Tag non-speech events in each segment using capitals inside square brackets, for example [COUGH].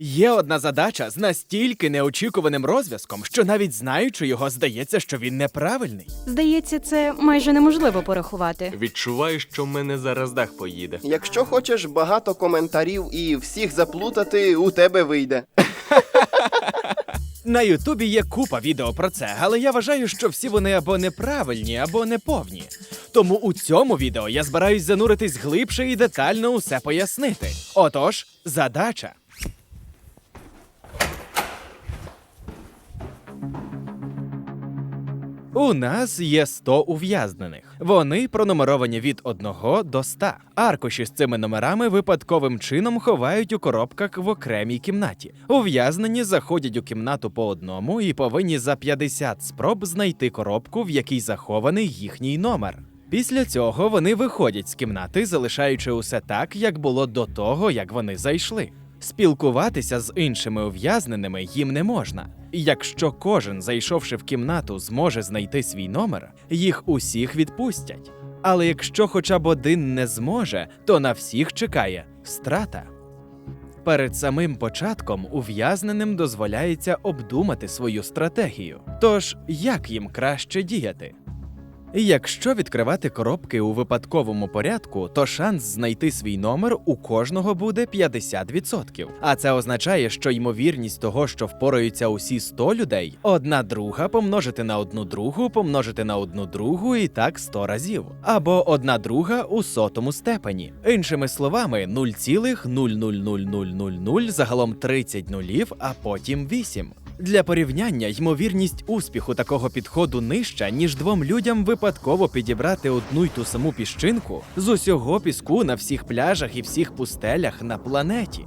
Є одна задача з настільки неочікуваним розв'язком, що навіть знаючи його, здається, що він неправильний. Здається, це майже неможливо порахувати. Відчуваю, що в мене зараз дах поїде. Якщо хочеш багато коментарів і всіх заплутати, у тебе вийде. [LAUGHS] На Ютубі є купа відео про це, але я вважаю, що всі вони або неправильні, або неповні. Тому у цьому відео я збираюсь зануритись глибше і детально усе пояснити. Отож, задача. У нас є 100 ув'язнених. Вони пронумеровані від 1 до 100. Аркуші з цими номерами випадковим чином ховають у коробках в окремій кімнаті. Ув'язнені заходять у кімнату по одному і повинні за 50 спроб знайти коробку, в якій захований їхній номер. Після цього вони виходять з кімнати, залишаючи усе так, як було до того, як вони зайшли. Спілкуватися з іншими ув'язненими їм не можна. Якщо кожен, зайшовши в кімнату, зможе знайти свій номер, їх усіх відпустять. Але якщо хоча б один не зможе, то на всіх чекає страта. Перед самим початком ув'язненим дозволяється обдумати свою стратегію. Тож, як їм краще діяти? Якщо відкривати коробки у випадковому порядку, то шанс знайти свій номер у кожного буде 50%. А це означає, що ймовірність того, що впораються усі 100 людей, одна друга помножити на одну другу, помножити на одну другу і так 100 разів. Або одна друга у сотому степені. Іншими словами, 0,00000 загалом 30 нулів, а потім 8. Для порівняння, ймовірність успіху такого підходу нижча, ніж двом людям випадково підібрати одну й ту саму піщинку з усього піску на всіх пляжах і всіх пустелях на планеті.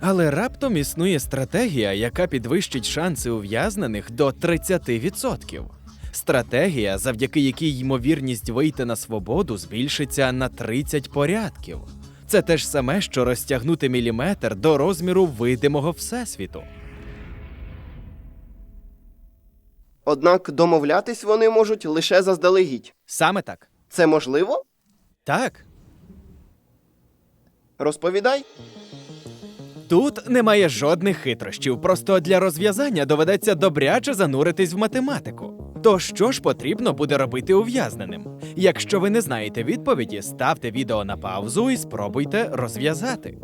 Але раптом існує стратегія, яка підвищить шанси ув'язнених до 30%. Стратегія, завдяки якій ймовірність вийти на свободу збільшиться на 30 порядків. Це те ж саме, що розтягнути міліметр до розміру видимого всесвіту. Однак домовлятись вони можуть лише заздалегідь. Саме так. Це можливо? Так. Розповідай. Тут немає жодних хитрощів, просто для розв'язання доведеться добряче зануритись в математику. То що ж потрібно буде робити ув'язненим? Якщо ви не знаєте відповіді, ставте відео на паузу і спробуйте розв'язати.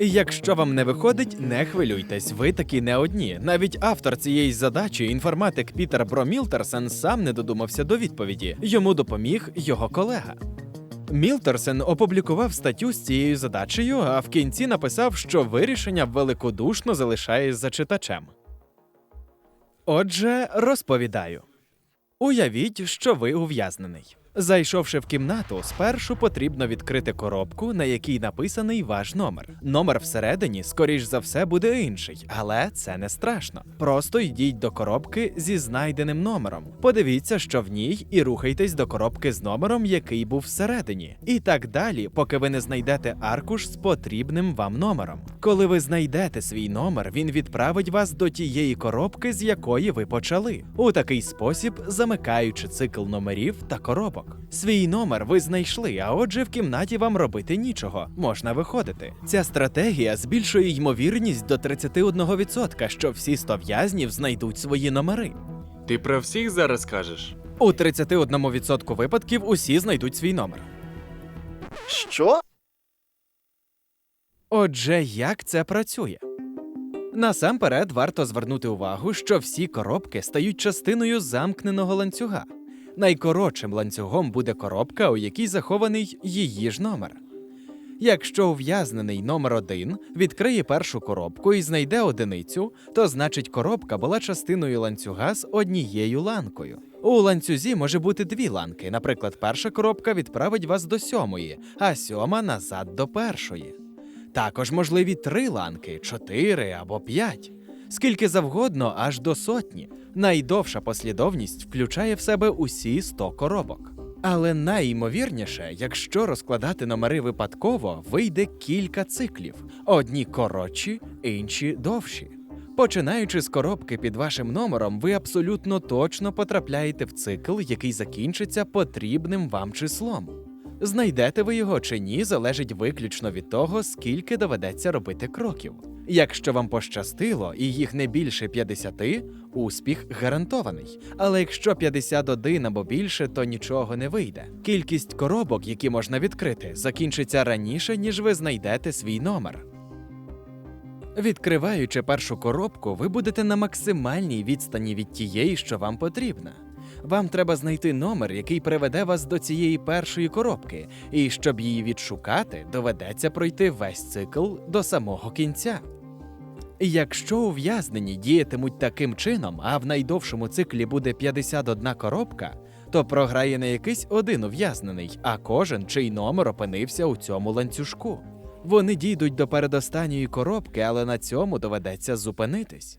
Якщо вам не виходить, не хвилюйтесь, ви таки не одні. Навіть автор цієї задачі, інформатик Пітер Бромілтерсен, сам не додумався до відповіді. Йому допоміг його колега. Мілтерсен опублікував статтю з цією задачею, а в кінці написав, що вирішення великодушно залишає за читачем. Отже, розповідаю. Уявіть, що ви ув'язнений. Зайшовши в кімнату, спершу потрібно відкрити коробку, на якій написаний ваш номер. Номер всередині, скоріш за все, буде інший, але це не страшно. Просто йдіть до коробки зі знайденим номером. Подивіться, що в ній, і рухайтесь до коробки з номером, який був всередині. І так далі, поки ви не знайдете аркуш з потрібним вам номером. Коли ви знайдете свій номер, він відправить вас до тієї коробки, з якої ви почали. У такий спосіб замикаючи цикл номерів та коробок. Свій номер ви знайшли, а отже, в кімнаті вам робити нічого, можна виходити. Ця стратегія збільшує ймовірність до 31%, що всі 100 в'язнів знайдуть свої номери. Ти про всіх зараз кажеш? У 31% випадків усі знайдуть свій номер. Що? Отже, як це працює? Насамперед варто звернути увагу, що всі коробки стають частиною замкненого ланцюга. Найкоротшим ланцюгом буде коробка, у якій захований її ж номер. Якщо ув'язнений номер 1 відкриє першу коробку і знайде одиницю, то значить коробка була частиною ланцюга з однією ланкою. У ланцюзі може бути дві ланки. Наприклад, перша коробка відправить вас до сьомої, а сьома назад до першої. Також можливі три ланки, чотири або п'ять. Скільки завгодно, аж до сотні. Найдовша послідовність включає в себе усі 100 коробок. Але найімовірніше, якщо розкладати номери випадково, вийде кілька циклів: одні коротші, інші довші. Починаючи з коробки під вашим номером, ви абсолютно точно потрапляєте в цикл, який закінчиться потрібним вам числом. Знайдете ви його чи ні, залежить виключно від того, скільки доведеться робити кроків. Якщо вам пощастило і їх не більше 50, успіх гарантований. Але якщо 51 або більше, то нічого не вийде. Кількість коробок, які можна відкрити, закінчиться раніше, ніж ви знайдете свій номер. Відкриваючи першу коробку, ви будете на максимальній відстані від тієї, що вам потрібна. Вам треба знайти номер, який приведе вас до цієї першої коробки, і щоб її відшукати, доведеться пройти весь цикл до самого кінця. Якщо ув'язнені діятимуть таким чином, а в найдовшому циклі буде 51 коробка, то програє не якийсь один ув'язнений, а кожен, чий номер опинився у цьому ланцюжку. Вони дійдуть до передостанньої коробки, але на цьому доведеться зупинитись.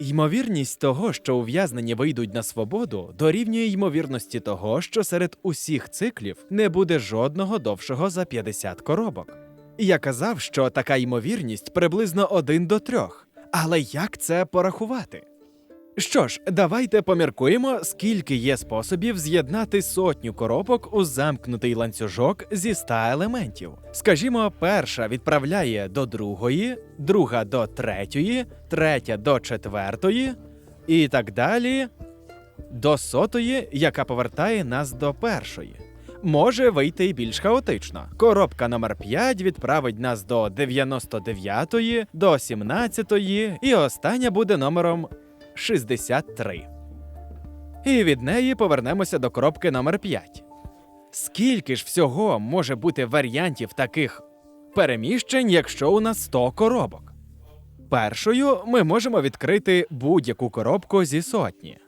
Ймовірність того, що ув'язнені вийдуть на свободу, дорівнює ймовірності того, що серед усіх циклів не буде жодного довшого за 50 коробок. Я казав, що така ймовірність приблизно 1 до 3. Але як це порахувати? Що ж, давайте поміркуємо, скільки є способів з'єднати сотню коробок у замкнутий ланцюжок зі 100 елементів. Скажімо, перша відправляє до другої, друга до третьої, третя до четвертої, і так далі до сотої, яка повертає нас до першої. Може вийти й більш хаотично. Коробка номер 5 відправить нас до 99-ї, до 17-ї, і остання буде номером 63. І від неї повернемося до коробки номер 5. Скільки ж всього може бути варіантів таких переміщень, якщо у нас 100 коробок? Першою ми можемо відкрити будь-яку коробку зі сотні.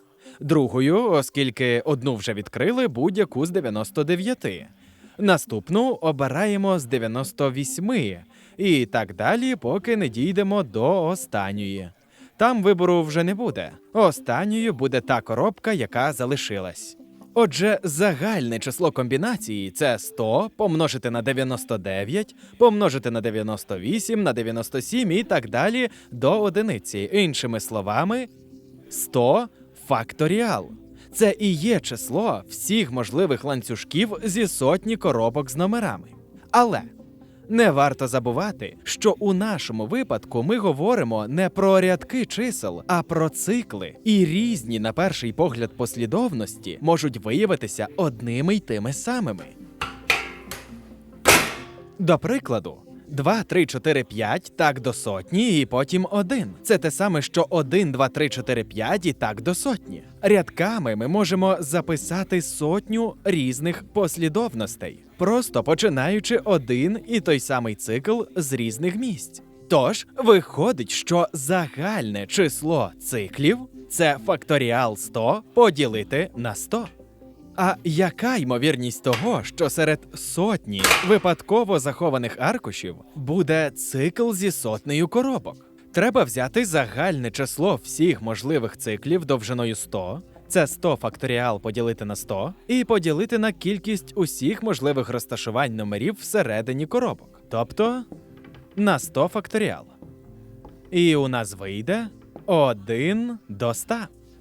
Другою, оскільки одну вже відкрили, будь-яку з 99. Наступну обираємо з 98. І так далі, поки не дійдемо до останньої. Там вибору вже не буде. Останньою буде та коробка, яка залишилась. Отже, загальне число комбінації це 100 помножити на 99, помножити на 98, на 97 і так далі до одиниці. Іншими словами, 100 факторіал. Це і є число всіх можливих ланцюжків зі сотні коробок з номерами. Але не варто забувати, що у нашому випадку ми говоримо не про рядки чисел, а про цикли, і різні, на перший погляд, послідовності можуть виявитися одними й тими самими. До прикладу, 2, 3, 4, 5 так до сотні, і потім 1. Це те саме, що 1, 2, 3, 4, 5 і так до сотні. Рядками ми можемо записати сотню різних послідовностей, просто починаючи один і той самий цикл з різних місць. Тож виходить, що загальне число циклів це факторіал 100 поділити на 100. А яка ймовірність того, що серед сотні випадково захованих аркушів буде цикл зі сотнею коробок? Треба взяти загальне число всіх можливих циклів довжиною 100, це 100 факторіал поділити на 100, і поділити на кількість усіх можливих розташувань номерів всередині коробок, тобто на 100 факторіал. І у нас вийде 1 до 100.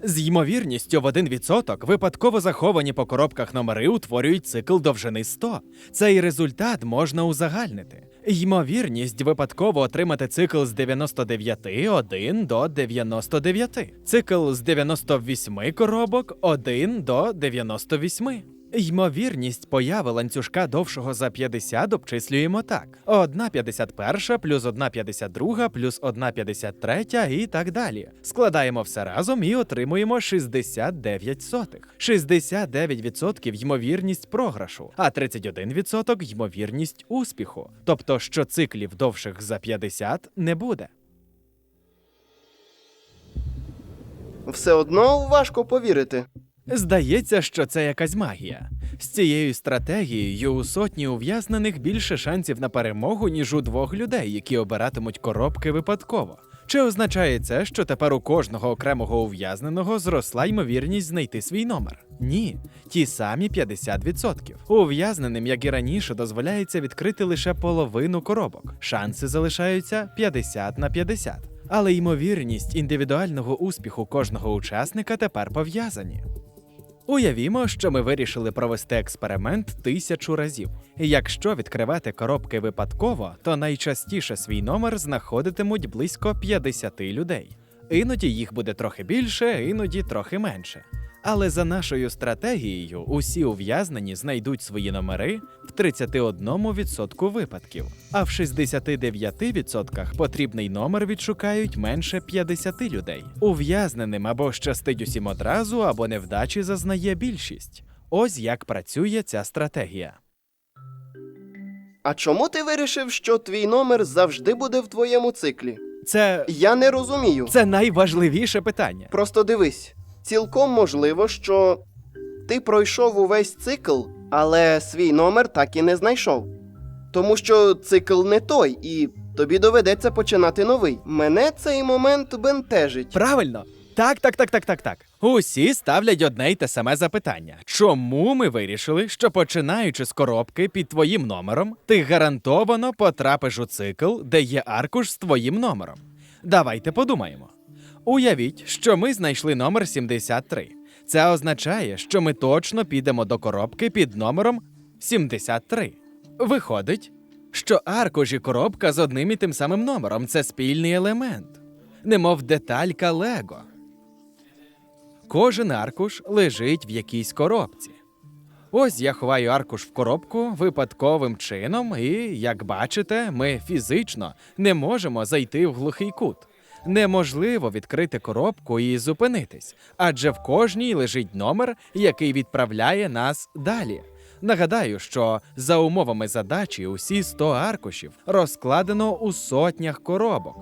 З ймовірністю в 1% випадково заховані по коробках номери утворюють цикл довжини 100. Цей результат можна узагальнити. Ймовірність випадково отримати цикл з 99 1 до 99. Цикл з 98 коробок 1 до 98. Ймовірність появи ланцюжка довшого за 50 обчислюємо так: 1 51 плюс 1 52 плюс 1 53 і так далі. Складаємо все разом і отримуємо 69 сотих. 69% ймовірність програшу, а 31% ймовірність успіху. Тобто, що циклів довших за 50 не буде. Все одно важко повірити. Здається, що це якась магія. З цією стратегією у сотні ув'язнених більше шансів на перемогу, ніж у двох людей, які обиратимуть коробки випадково. Чи означає це, що тепер у кожного окремого ув'язненого зросла ймовірність знайти свій номер? Ні, ті самі 50%. Ув'язненим, як і раніше, дозволяється відкрити лише половину коробок. Шанси залишаються 50 на 50. але ймовірність індивідуального успіху кожного учасника тепер пов'язані. Уявімо, що ми вирішили провести експеримент тисячу разів. Якщо відкривати коробки випадково, то найчастіше свій номер знаходитимуть близько 50 людей. Іноді їх буде трохи більше, іноді трохи менше. Але за нашою стратегією, усі ув'язнені знайдуть свої номери в 31% випадків, а в 69% потрібний номер відшукають менше 50 людей. Ув'язненим або щастить усім одразу, або невдачі зазнає більшість. Ось як працює ця стратегія. А чому ти вирішив, що твій номер завжди буде в твоєму циклі? Це, Я не розумію. це найважливіше питання. Просто дивись, цілком можливо, що ти пройшов увесь цикл, але свій номер так і не знайшов. Тому що цикл не той, і тобі доведеться починати новий. Мене цей момент бентежить. Правильно. Так, так, так, так, так, так. Усі ставлять одне й те саме запитання. Чому ми вирішили, що починаючи з коробки під твоїм номером, ти гарантовано потрапиш у цикл, де є аркуш з твоїм номером? Давайте подумаємо. Уявіть, що ми знайшли номер 73. Це означає, що ми точно підемо до коробки під номером 73. Виходить, що аркуш і коробка з одним і тим самим номером це спільний елемент, немов деталька Лего. Кожен аркуш лежить в якійсь коробці. Ось я ховаю аркуш в коробку випадковим чином, і, як бачите, ми фізично не можемо зайти в глухий кут. Неможливо відкрити коробку і зупинитись, адже в кожній лежить номер, який відправляє нас далі. Нагадаю, що за умовами задачі усі 100 аркушів розкладено у сотнях коробок.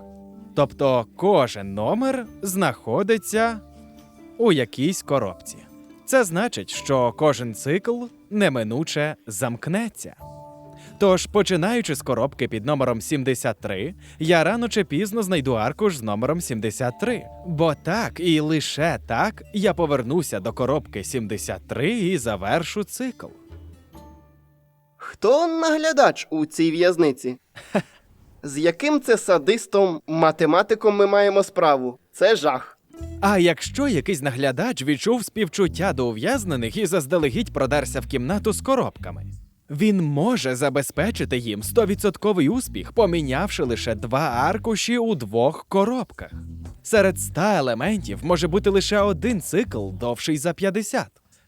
Тобто кожен номер знаходиться у якійсь коробці. Це значить, що кожен цикл неминуче замкнеться. Тож, починаючи з коробки під номером 73, я рано чи пізно знайду аркуш з номером 73. Бо так і лише так я повернуся до коробки 73 і завершу цикл. Хто наглядач у цій в'язниці? [LAUGHS] З яким це садистом, математиком ми маємо справу? Це жах. А якщо якийсь наглядач відчув співчуття до ув'язнених і заздалегідь продерся в кімнату з коробками, він може забезпечити їм 100% успіх, помінявши лише два аркуші у двох коробках. Серед 100 елементів може бути лише один цикл, довший за 50.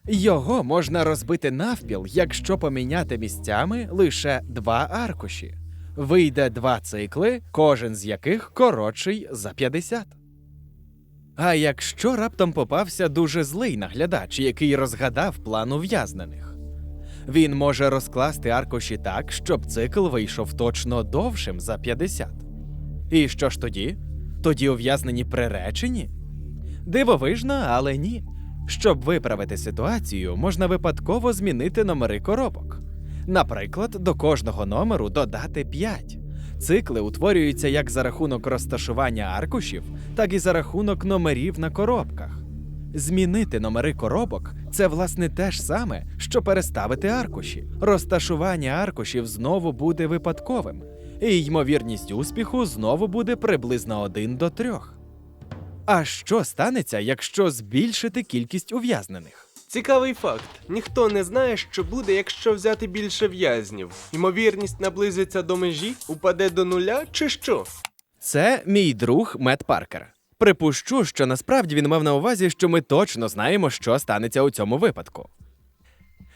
Його можна розбити навпіл, якщо поміняти місцями лише два аркуші. Вийде два цикли, кожен з яких коротший за 50. А якщо раптом попався дуже злий наглядач, який розгадав план ув'язнених? Він може розкласти аркуші так, щоб цикл вийшов точно довшим за 50. І що ж тоді? Тоді ув'язнені приречені? Дивовижно, але ні. Щоб виправити ситуацію, можна випадково змінити номери коробок. Наприклад, до кожного номеру додати 5. Цикли утворюються як за рахунок розташування аркушів, так і за рахунок номерів на коробках. Змінити номери коробок це власне те ж саме, що переставити аркуші. Розташування аркушів знову буде випадковим, і ймовірність успіху знову буде приблизно 1 до 3. А що станеться, якщо збільшити кількість ув'язнених? Цікавий факт: ніхто не знає, що буде, якщо взяти більше в'язнів. Ймовірність наблизиться до межі, упаде до нуля чи що? Це мій друг Мет Паркер. Припущу, що насправді він мав на увазі, що ми точно знаємо, що станеться у цьому випадку.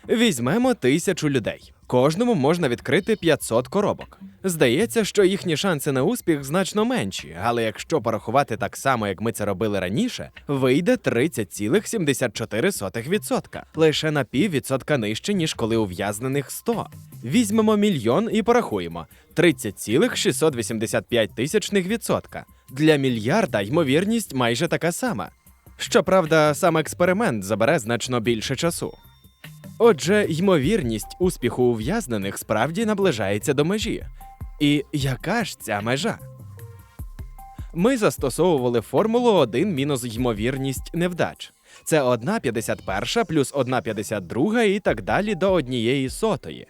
Візьмемо тисячу людей. Кожному можна відкрити 500 коробок. Здається, що їхні шанси на успіх значно менші, але якщо порахувати так само, як ми це робили раніше, вийде 30,74%. Лише на піввідсотка нижче, ніж коли ув'язнених 100. Візьмемо мільйон і порахуємо 30,685 тисячних відсотка. Для мільярда ймовірність майже така сама. Щоправда, сам експеримент забере значно більше часу. Отже, ймовірність успіху ув'язнених справді наближається до межі. І яка ж ця межа? Ми застосовували формулу 1 мінус ймовірність невдач. Це 1,51 плюс 1,52 і так далі до однієї сотої.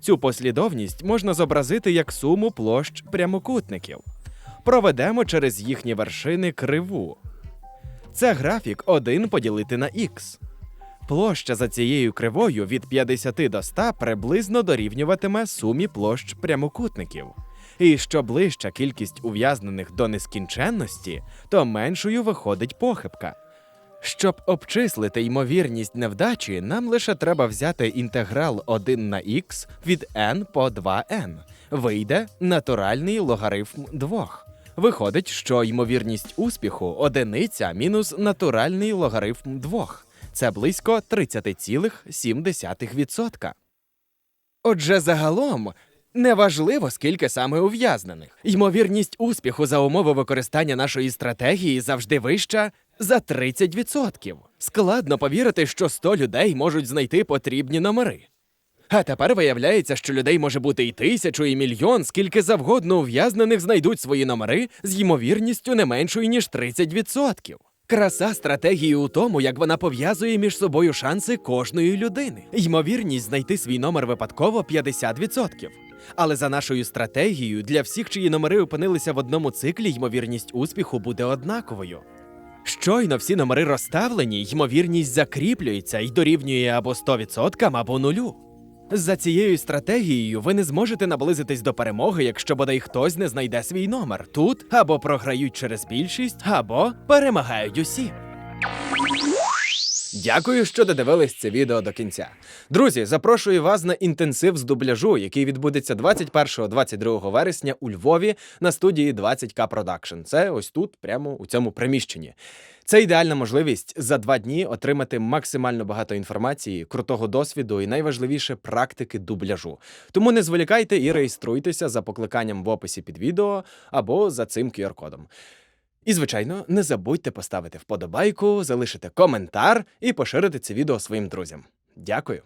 Цю послідовність можна зобразити як суму площ прямокутників. Проведемо через їхні вершини криву. Це графік 1 поділити на х. Площа за цією кривою від 50 до 100 приблизно дорівнюватиме сумі площ прямокутників. І що ближча кількість ув'язнених до нескінченності, то меншою виходить похибка. Щоб обчислити ймовірність невдачі, нам лише треба взяти інтеграл 1 на х від n по 2n. Вийде натуральний логарифм 2. Виходить, що ймовірність успіху одиниця мінус натуральний логарифм 2. Це близько 30,7%. Отже, загалом неважливо, скільки саме ув'язнених. Ймовірність успіху за умови використання нашої стратегії завжди вища за 30%. Складно повірити, що 100 людей можуть знайти потрібні номери. А тепер виявляється, що людей може бути і тисячу, і мільйон, скільки завгодно ув'язнених знайдуть свої номери з ймовірністю не меншою, ніж 30%. Краса стратегії у тому, як вона пов'язує між собою шанси кожної людини. Ймовірність знайти свій номер випадково 50%. Але за нашою стратегією, для всіх, чиї номери опинилися в одному циклі, ймовірність успіху буде однаковою. Щойно всі номери розставлені, ймовірність закріплюється і дорівнює або 100%, або нулю. За цією стратегією ви не зможете наблизитись до перемоги, якщо бодай хтось не знайде свій номер. Тут або програють через більшість, або перемагають усі. Дякую, що додивились це відео до кінця. Друзі, запрошую вас на інтенсив з дубляжу, який відбудеться 21-22 вересня у Львові на студії 20К Production. Це ось тут, прямо у цьому приміщенні. Це ідеальна можливість за два дні отримати максимально багато інформації, крутого досвіду і найважливіше практики дубляжу. Тому не зволікайте і реєструйтеся за покликанням в описі під відео або за цим QR-кодом. І, звичайно, не забудьте поставити вподобайку, залишити коментар і поширити це відео своїм друзям. Дякую.